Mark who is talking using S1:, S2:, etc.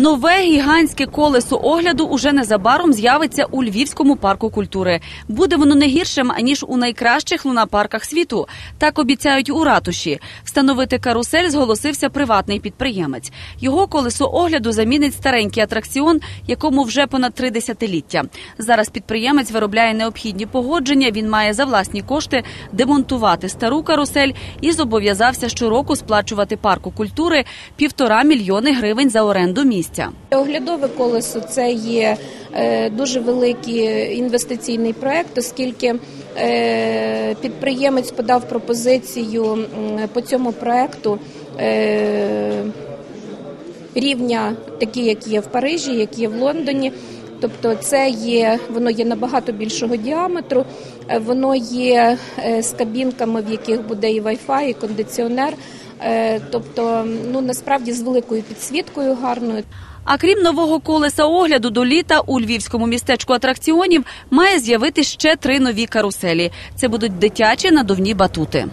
S1: Нове гігантське колесо огляду уже незабаром з'явиться у Львівському парку культури. Буде воно не гіршим аніж у найкращих лунапарках світу. Так обіцяють у ратуші. Встановити карусель зголосився приватний підприємець. Його колесо огляду замінить старенький атракціон, якому вже понад три десятиліття. Зараз підприємець виробляє необхідні погодження. Він має за власні кошти демонтувати стару карусель і зобов'язався щороку сплачувати парку культури півтора мільйони гривень за оренду місця.
S2: Оглядове колесо це є е, дуже великий інвестиційний проект, оскільки е, підприємець подав пропозицію по цьому проекту. е, Рівня такі, які є в Парижі, які є в Лондоні. Тобто, це є воно є набагато більшого діаметру, воно є з кабінками, в яких буде і Wi-Fi, і кондиціонер. Е, Тобто, ну насправді з великою підсвіткою гарною.
S1: А крім нового колеса огляду до літа у львівському містечку атракціонів має з'явити ще три нові каруселі. Це будуть дитячі надувні батути.